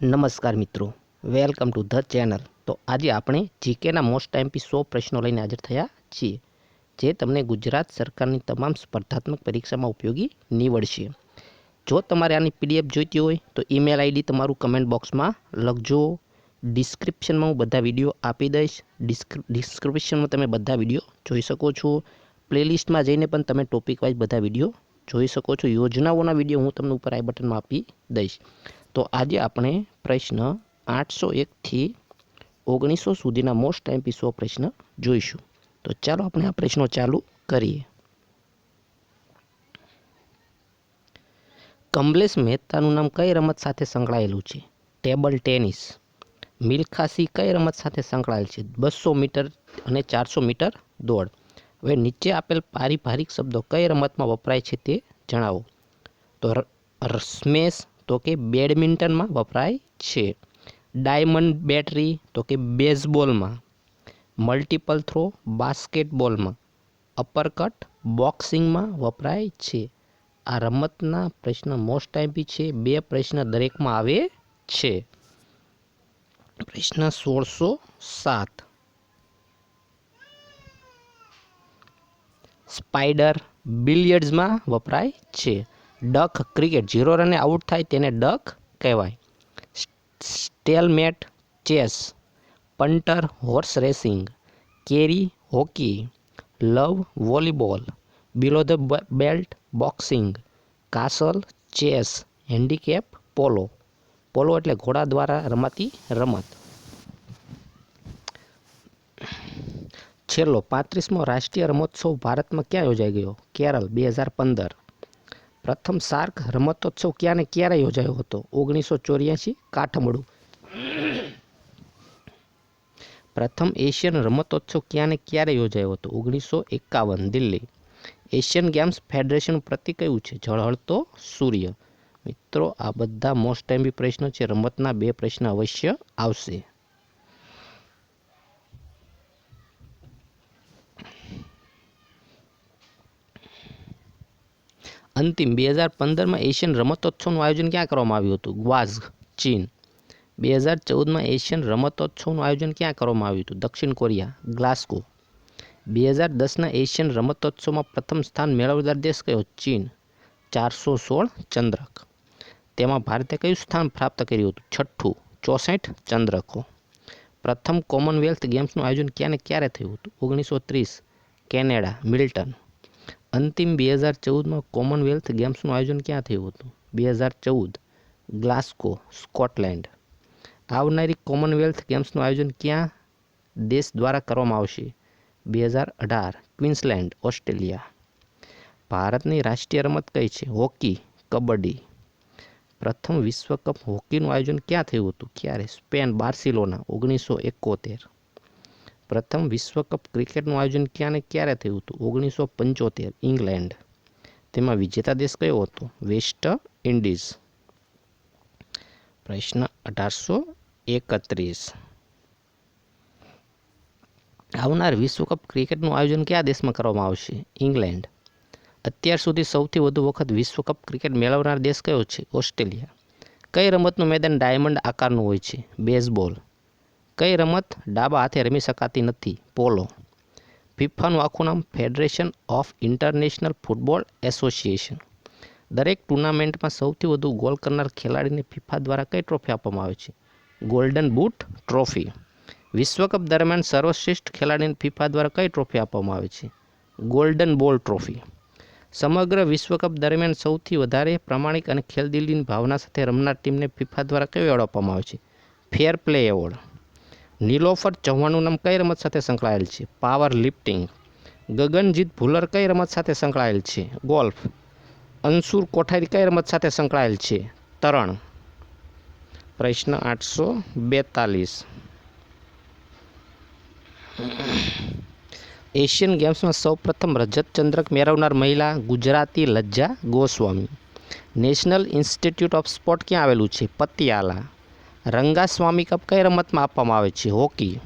નમસ્કાર મિત્રો. Welcome to the channel. તો આજે આપણે જીકેના મોસ્ટ ટાઈમપી સો પ્રશ્નો લઈને હાજર થયા છીએ, જે તમને ગુજરાત સરકારની તમામ સ્પર્ધાત્મક પરીક્ષામાં ઉપયોગી નીવડશે. જો તમારે આની પીડીએફ જોઈતી હોય, તો ઈમેલ આઈડી તમારું કમેન્ટ બોક્સમાં લખજો. ડિસ્ક્રિપ્શનમાં હું બધા વીડિયો આપી દઈશ. ડિસ્ક્રિ, ડિસ્ક્રિપ્શનમાં તમે બધા વીડિયો જોઈ શકો છો. પ્લેલિસ્ટમાં જઈને પણ તમે ટોપિક વાઇઝ બધા વીડિયો જોઈ શકો છો. યોજનાઓના વીડિયો હું તમને ઉપર આઈ બટનમાં આપી દઈશ. તો આજે આપણે પ્રશ્ન આઠસો એકથી ઓગણીસો સુધીના મોસ્ટ ટાઈમ સો પ્રશ્ન જોઈશું. તો ચાલો આપણે આ પ્રશ્નો ચાલુ કરીએ. કમલેશ મહેતાનું નામ કઈ રમત સાથે સંકળાયેલું છે? Table tennis. મિલ્ખાસી કઈ રમત સાથે સંકળાયેલ છે? બસો મીટર અને ચારસો મીટર દોડ. હવે નીચે આપેલ પારિભારિક શબ્દો કઈ રમતમાં વપરાય છે તે જણાવો. તો સ્મેશ તો કે બેડમિન્ટનમાં વપરાય છે. ડાયમંડ બેટરી તો કે બેઝબોલમાં. Multiple throw બાસ્કેટબોલમાં. અપરકટ બોક્સિંગમાં વપરાય છે. આ રમતના પ્રશ્ન મોસ્ટ ટાઈપી છે. બે પ્રશ્ન દરેકમાં આવે છે. પ્રશ્ન સોળસો સાત. સ્પાઈડર બિલિયર્ડ્સમાં વપરાય છે. ડક ક્રિકેટ, ઝીરો રને આઉટ થાય તેને ડક કહેવાય. Stalemate chess, punter horse racing, carry hockey, love volleyball below the belt boxing, castle chess, handicap polo. Polo એટલે ઘોડા દ્વારા રમાતી રમત. છેલ્લો પાંત્રીસમો રાષ્ટ્રીય રમોત્સવ ભારતમાં ક્યાં યોજાઈ ગયો? કેરળ, બે હજાર પંદર. પ્રથમ સાર્ક રમતોત્સવ ક્યાં ને ક્યારે યોજાયો હતો? ઓગણીસો ચોર્યાસી કાઠમડું. પ્રથમ એશિયન રમતોત્સવ ક્યાં ને ક્યારે યોજાયો હતો? ઓગણીસો એકાવન, દિલ્હી. એશિયન ગેમ્સ ફેડરેશન પ્રતિ કયું છે? ઝળહળતો સૂર્ય. મિત્રો, આ બધા મોસ્ટ ટાઈમ બી પ્રશ્નો છે. રમતના બે પ્રશ્ન અવશ્ય આવશે. અંતિમ બે હજાર પંદરમાં એશિયન રમતોત્સવનું આયોજન ક્યાં કરવામાં આવ્યું હતું? ગ્વાઝ, ચીન. બે હજાર ચૌદમાં એશિયન રમતોત્સવનું આયોજન ક્યાં કરવામાં આવ્યું હતું? દક્ષિણ કોરિયા ગ્લાસ્કો બે હજાર દસના એશિયન રમતોત્સવમાં પ્રથમ સ્થાન મેળવનાર દેશ કયો? ચીન. ચારસો સોળ, ચંદ્રક. તેમાં ભારતે કયું સ્થાન પ્રાપ્ત કર્યું હતું? છઠ્ઠું, ચોસઠ, ચંદ્રકો. પ્રથમ કોમનવેલ્થ ગેમ્સનું આયોજન ક્યાં ને ક્યારે થયું હતું? ઓગણીસો ત્રીસ, કેનેડા, મિલ્ટન. અંતિમ બે હજાર ચૌદમાં કોમનવેલ્થ ગેમ્સનું આયોજન ક્યાં થયું હતું? બે હજાર ચૌદ ગ્લાસ્કો સ્કોટલેન્ડ. આવનારી કોમનવેલ્થ ગેમ્સનું આયોજન ક્યાં દેશ દ્વારા કરવામાં આવશે? બે હજાર અઢાર, ક્વીન્સલેન્ડ, ઓસ્ટ્રેલિયા. ભારતની રાષ્ટ્રીય રમત કઈ છે? હોકી, કબડ્ડી. પ્રથમ વિશ્વ કપ હોકીનું આયોજન ક્યાં થયું હતું? ક્યારે? સ્પેન, બાર્સિલોના, ઓગણીસો એકોતેર. પ્રથમ વિશ્વ કપ ક્રિકેટનું આયોજન ક્યાં ને ક્યારે થયું હતું? ઓગણીસો પંચોતેર, ઇંગ્લેન્ડ. તેમાં વિજેતા દેશ કયો હતો? West Indies. પ્રશ્ન અઢારસો એકત્રીસ. આવનાર વિશ્વ કપ ક્રિકેટનું આયોજન કયા દેશમાં કરવામાં આવશે? ઇંગ્લેન્ડ. અત્યાર સુધી સૌથી વધુ વખત વિશ્વ કપ ક્રિકેટ મેળવનાર દેશ કયો છે? ઓસ્ટ્રેલિયા. કઈ રમતનું મેદાન ડાયમંડ આકારનું હોય છે? બેઝબોલ. કઈ રમત ડાબા હાથે રમી શકાતી નથી? પોલો. ફિફાનું આખું નામ Federation of International Football Association દરેક ટુર્નામેન્ટમાં સૌથી વધુ ગોલ કરનાર ખેલાડીને ફિફા દ્વારા કઈ ટ્રોફી આપવામાં આવે છે? Golden boot trophy. વિશ્વકપ દરમિયાન સર્વશ્રેષ્ઠ ખેલાડીને ફિફા દ્વારા કઈ ટ્રોફી આપવામાં આવે છે? ગોલ્ડન બોલ ટ્રોફી. સમગ્ર વિશ્વકપ દરમિયાન સૌથી વધારે પ્રામાણિક અને ખેલદિલીની ભાવના સાથે રમનાર ટીમને ફિફા દ્વારા કયો એવોર્ડ આપવામાં આવે છે? Fair play award. નીલોફર ચૌહાણનું નામ કઈ રમત સાથે સંકળાયેલ છે? પાવર લિફ્ટિંગ ગગનજીત ભુલર કઈ રમત સાથે સંકળાયેલ છે? ગોલ્ફ અંશુર કોઠારી કઈ રમત સાથે સંકળાયેલ છે? તરણ. પ્રશ્ન આઠસો બેતાલીસ. એશિયન ગેમ્સમાં સૌપ્રથમ રજત ચંદ્રક મેળવનાર મહિલા Gujarati Lajja Goswami. National Institute of Sport ક્યાં આવેલું છે? પતિયાલા. રંગાસ્વામી કપ કઈ રમતમાં આપવામાં આવે છે? હોકી.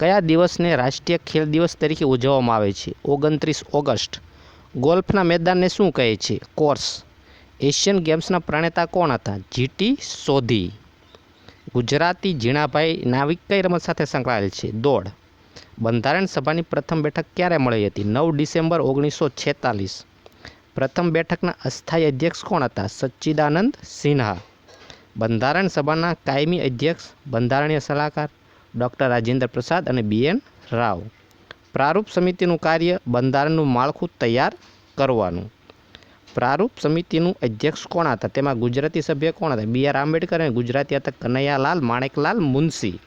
કયા દિવસને રાષ્ટ્રીય ખેલ દિવસ તરીકે ઉજવવામાં આવે છે? ઓગણત્રીસ ઓગસ્ટ. ગોલ્ફના મેદાનને શું કહે છે? કોર્સ. એશિયન ગેમ્સના પ્રણેતા કોણ હતા? જીટી સોધી. ગુજરાતી ઝીણાભાઈ નાવિક કઈ રમત સાથે સંકળાયેલ છે? દોડ. બંધારણ સભાની પ્રથમ બેઠક ક્યારે મળી હતી? નવ ડિસેમ્બર ઓગણીસો છેતાલીસ. પ્રથમ બેઠકના અસ્થાયી અધ્યક્ષ કોણ હતા? સચ્ચિદાનંદ સિન્હા. બંધારણ સભાના કાયમી અધ્યક્ષ, બંધારણીય સલાહકાર, ડૉક્ટર રાજેન્દ્ર પ્રસાદ અને બી એન રાવ. પ્રારૂપ સમિતિનું કાર્ય બંધારણનું માળખું તૈયાર કરવાનું. પ્રારૂપ સમિતિનું અધ્યક્ષ કોણ હતા? તેમાં ગુજરાતી સભ્ય કોણ હતા? બી આર આંબેડકર અને ગુજરાતી હતા કનૈયાલાલ માણેકલાલ મુનશી.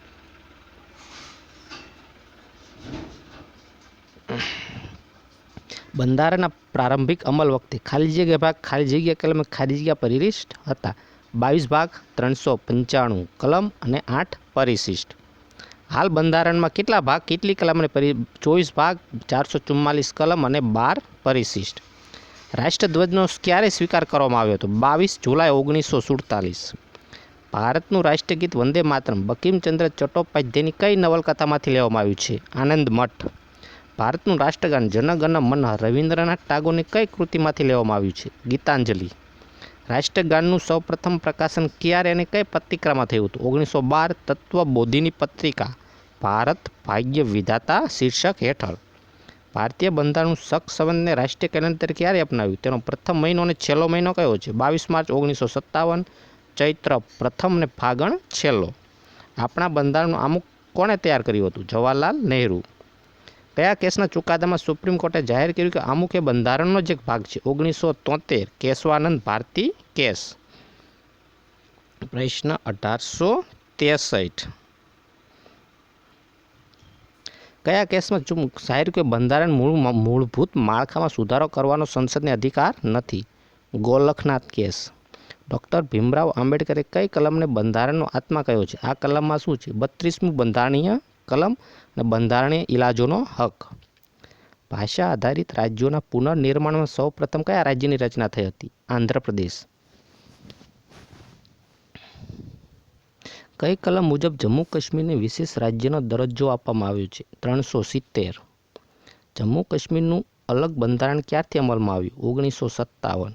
બંધારણના પ્રારંભિક અમલ વખતે ખાલી જગ્યા ભાગ, ખાલી જગ્યા કલમ, ખાલી જગ્યા પરિરિષ્ટ હતા. બાવીસ ભાગ, ત્રણસો પંચાણું કલમ અને આઠ પરિશિષ્ટ. હાલ બંધારણમાં કેટલા ભાગ, કેટલી કલમ અને પરિ, ચોવીસ ભાગ, ચારસો ચુમ્માલીસ કલમ અને બાર પરિશિષ્ટ. રાષ્ટ્રધ્વજનો ક્યારે સ્વીકાર કરવામાં આવ્યો હતો? બાવીસ જુલાઈ ઓગણીસો સુડતાલીસ. ભારતનું રાષ્ટ્રગીત વંદે માતરમ, બકીમચંદ્ર ચટ્ટોપાધ્યાયની કઈ નવલકથામાંથી લેવામાં આવ્યું છે? આનંદ મઠ. ભારતનું રાષ્ટ્રગાન જનગણ મન રવિન્દ્રનાથ ટાગોરની કઈ કૃતિમાંથી લેવામાં આવ્યું છે? ગીતાંજલિ. રાષ્ટ્રગાનનું સૌપ્રથમ પ્રકાશન ક્યારે અને કઈ પત્રિકામાં થયું હતું? ઓગણીસો બાર તત્વબોધિની પત્રિકા, ભારત ભાગ્ય વિધાતા શીર્ષક હેઠળ. ભારતીય બંધારણનું સખ સંબંધને રાષ્ટ્રીય કેલેન્ડર ક્યારે અપનાવ્યું? તેનો પ્રથમ મહિનો અને છેલ્લો મહિનો કયો છે? બાવીસ માર્ચ ઓગણીસો સત્તાવન ચૈત્ર પ્રથમ અને ફાગણ છેલ્લો. આપણા બંધારણનું અમુક કોણે તૈયાર કર્યું હતું? જવાહરલાલ નહેરુ. કયા કેસના ચુકાદામાં સુપ્રીમ કોર્ટે જાહેર કર્યું કે અમુક એ બંધારણનો જ એક ભાગ છે? ઓગણીસો તોતેર, કેશવાનંદ ભારતી કેસ. પ્રશ્ન અઢારસો ત્રેસઠ. કયા કેસમાં જાહેર કે બંધારણ મૂળ મૂળભૂત માળખામાં સુધારો કરવાનો સંસદને અધિકાર નથી? ગોલખનાથ કેસ. ડૉક્ટર ભીમરાવ આંબેડકરે કઈ કલમને બંધારણનો આત્મા કહ્યો છે? આ કલમમાં શું છે? બત્રીસમું બંધારણીય કલમ અને બંધારણીય ઇલાજોનો હક. ભાષા આધારિત રાજ્યોના પુનર્નિર્માણમાં સૌ પ્રથમ કયા રાજ્યની રચના થઈ હતી? આંધ્રપ્રદેશ. કઈ કલમ મુજબ જમ્મુ કાશ્મીરને વિશેષ રાજ્યનો દરજ્જો આપવામાં આવ્યો છે? ત્રણસો સિત્તેર. જમ્મુ કાશ્મીરનું અલગ બંધારણ ક્યારથી અમલમાં આવ્યું? ઓગણીસો સત્તાવન.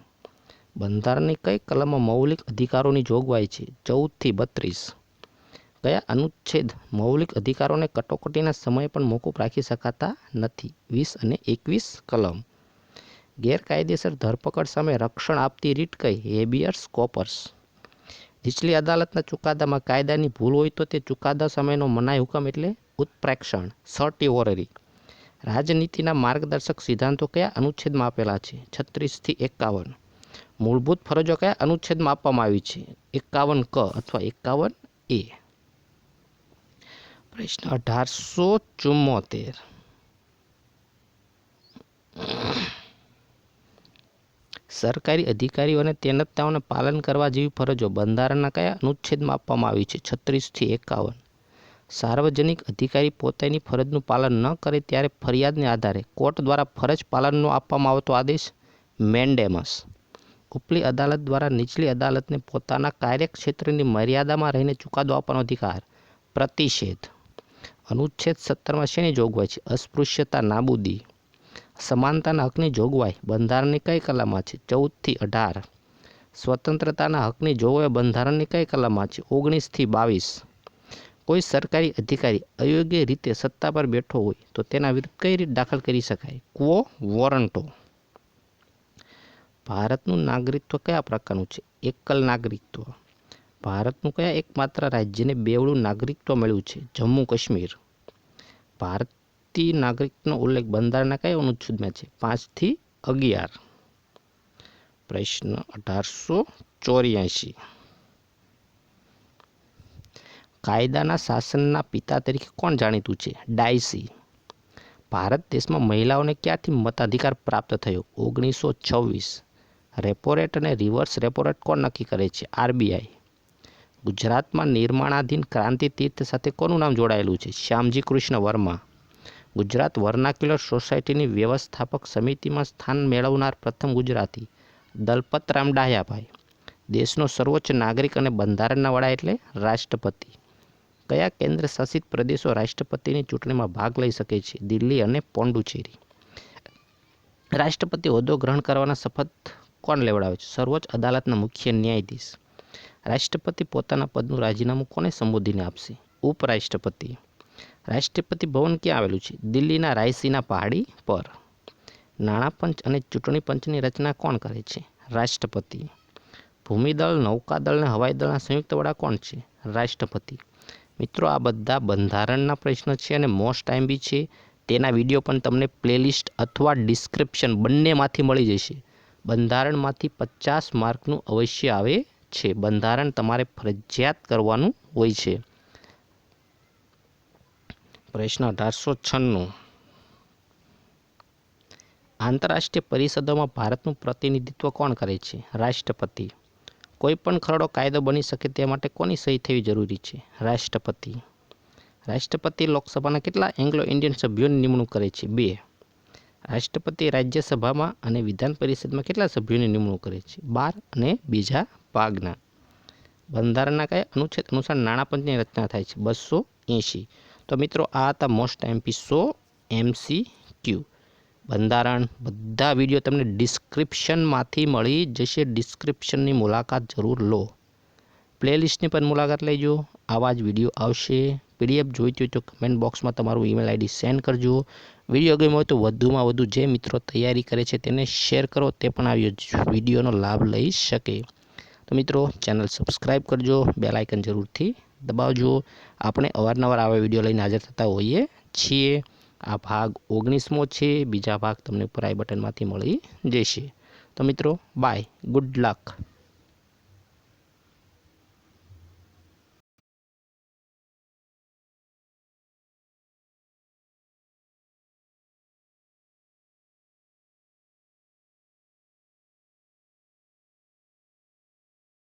બંધારણની કઈ કલમમાં મૌલિક અધિકારોની જોગવાઈ છે? ચૌદથી બત્રીસ. કયા અનુચ્છેદ મૌલિક અધિકારોને કટોકટીના સમયે પણ મોકૂફ રાખી શકાતા નથી. વીસ અને એકવીસ કલમ. ગેરકાયદેસર ધરપકડ સામે રક્ષણ આપતી રીટ કઈ હેબિયર્સ કોપર્સ. નીચલી અદાલતના ચુકાદામાં કાયદાની ભૂલ હોય તો તે ચુકાદા સામેનો મનાઈ હુકમ એટલે ઉત્પ્રેક્ષણ સર્ટિવોરરી રાજનીતિના માર્ગદર્શક સિદ્ધાંતો કયા અનુચ્છેદમાં આપેલા છે? છત્રીસથી એકાવન. મૂળભૂત ફરજો કયા અનુચ્છેદમાં આપવામાં આવી છે? એકાવન ક અથવા એકાવન એ. પ્રશ્ન. અઢારસો ચુમ્મોતેર સરકારી અધિકારીઓ અને તેનતાઓને પાલન કરવા જેવી ફરજો બંધારણના કયા અનુચ્છેદમાં આપવામાં આવી છે? છત્રીસથી એકાવન. સાર્વજનિક અધિકારી પોતાની ફરજનું પાલન ન કરે ત્યારે ફરિયાદને આધારે કોર્ટ દ્વારા ફરજ પાલનનો આપવામાં આવતો આદેશ મેન્ડેમસ. ઉપલી અદાલત દ્વારા નીચલી અદાલતને પોતાના કાર્યક્ષેત્રની મર્યાદામાં રહીને ચુકાદો આપવાનો અધિકાર. પ્રતિષેધ. અનુચ્છેદ સત્તરમાં શેની જોગવાઈ છે. અસ્પૃશ્યતા, નાબૂદી. સમાનતાના હકની જોગવાઈ. બંધારણની કઈ કલામાં છે? ચૌદથી અઢાર. સ્વતંત્રતાના હકની જોગવાઈ બંધારણની કઈ કલામાં છે? ઓગણીસથી બાવીસ. કોઈ સરકારી અધિકારી અયોગ્ય રીતે સત્તા પર બેઠો હોય તો તેના વિરુદ્ધ કઈ રીતે દાખલ કરી શકાય? કુઓ વોરંટો. ભારતનું નાગરિકત્વ કયા પ્રકારનું છે? એકલ નાગરિકત્વ. ભારતનું કયા એકમાત્ર રાજ્યને બેવડું નાગરિકત્વ મળ્યું છે? જમ્મુ કાશ્મીર. ભારતીય નાગરિકનો ઉલ્લેખ બંધારણના કયા અનુચ્છેદમાં છે? પાંચથી અગિયાર. પ્રશ્ન અઢારસો ચોર્યાસી. કાયદાના શાસનના પિતા તરીકે કોણ જાણીતું છે? ડાયસી. ભારત દેશમાં મહિલાઓને ક્યાંથી મતાધિકાર પ્રાપ્ત થયો? ઓગણીસો છવ્વીસ. રેપોરેટ અને રિવર્સ રેપોરેટ કોણ નક્કી કરે છે? આરબીઆઈ. ગુજરાતમાં નિર્માણાધીન ક્રાંતિ તીર્થ સાથે કોનું નામ જોડાયેલું છે? શ્યામજી કૃષ્ણ વર્મા. ગુજરાત વર્નાક્યુલર સોસાયટીની વ્યવસ્થાપક સમિતિમાં સ્થાન મેળવનાર પ્રથમ ગુજરાતી દલપતરામ ડાહ્યાભાઈ દેશનો સર્વોચ્ચ નાગરિક અને બંધારણના વડા એટલે રાષ્ટ્રપતિ. કયા કેન્દ્ર શાસિત પ્રદેશો રાષ્ટ્રપતિની ચૂંટણીમાં ભાગ લઈ શકે છે? દિલ્હી અને પોંડુચેરી રાષ્ટ્રપતિ હોદ્દો ગ્રહણ કરવાના શપથ કોણ લેવડાવે છે? સર્વોચ્ચ અદાલતના મુખ્ય ન્યાયાધીશ. રાષ્ટ્રપતિ પોતાના પદનું રાજીનામું કોને સંબોધીને આપશે? ઉપરાષ્ટ્રપતિ. રાષ્ટ્રપતિ ભવન ક્યાં આવેલું છે? દિલ્હીના રાયસીના પહાડી પર. નાણાં પંચ અને ચૂંટણી પંચની રચના કોણ કરે છે? રાષ્ટ્રપતિ. ભૂમિદળ, નૌકાદળ અને હવાઈ દળના સંયુક્ત વડા કોણ છે? રાષ્ટ્રપતિ. મિત્રો, આ બધા બંધારણના પ્રશ્ન છે અને મોસ્ટ ટાઈમ બી છે. તેના વીડિયો પણ તમને પ્લેલિસ્ટ અથવા ડિસ્ક્રિપ્શન બંનેમાંથી મળી જશે. બંધારણમાંથી પચાસ માર્કનું અવશ્ય આવે છે. બંધારણ તમારે ફરજિયાત કરવાનું હોય છે. પ્રશ્ન અઢારસો છન્નું. આંતરરાષ્ટ્રીય પરિષદોમાં ભારતનું પ્રતિનિધિત્વ કોણ કરે છે? રાષ્ટ્રપતિ. કોઈ પણ ખરડો કાયદો બની શકે તે માટે કોની સહી થવી જરૂરી છે? રાષ્ટ્રપતિ. રાષ્ટ્રપતિ લોકસભાના કેટલા એંગ્લો ઇન્ડિયન સભ્યોની નિમણૂક કરે છે? બે. રાષ્ટ્રપતિ રાજ્યસભામાં અને વિધાન પરિષદમાં કેટલા સભ્યોની નિમણૂક કરે છે? બાર અને બીજા ભાગના. બંધારણના કયા અનુચ્છેદ અનુસાર નાણાપંચની રચના થાય છે? બસો એંશી. તો મિત્રો, આ હતા મોસ્ટ એમપી સો એમસી ક્યુ બંધારણ. બધા વીડિયો તમને ડિસ્ક્રિપ્શનમાંથી મળી જશે. ડિસ્ક્રિપ્શનની મુલાકાત જરૂર લો. પ્લેલિસ્ટની પણ મુલાકાત લેજો. આવા જ વીડિયો આવશે. પીડીએફ જોઈતી હોય તો કમેન્ટ બોક્સમાં તમારું ઈમેલ આઈડી સેન્ડ કરજો. વીડિયો ગમ્યો હોય તો વધુમાં વધુ જે મિત્રો તૈયારી કરે છે તેને શેર કરો, તે પણ આ વિડીયોનો લાભ લઈ શકે. તો મિત્રો ચેનલ સબસ્ક્રાઈબ કરજો બેલ આઇકન જરૂરથી દબાવજો. આપણે અવારનવાર આવા વીડિયો લઈને હાજર થતા હોઈએ છીએ. આ ભાગ ઓગણીસમો છે, બીજા ભાગ તમને ઉપર આઈ બટનમાંથી મળી જશે. તો મિત્રો બાય ગુડ લક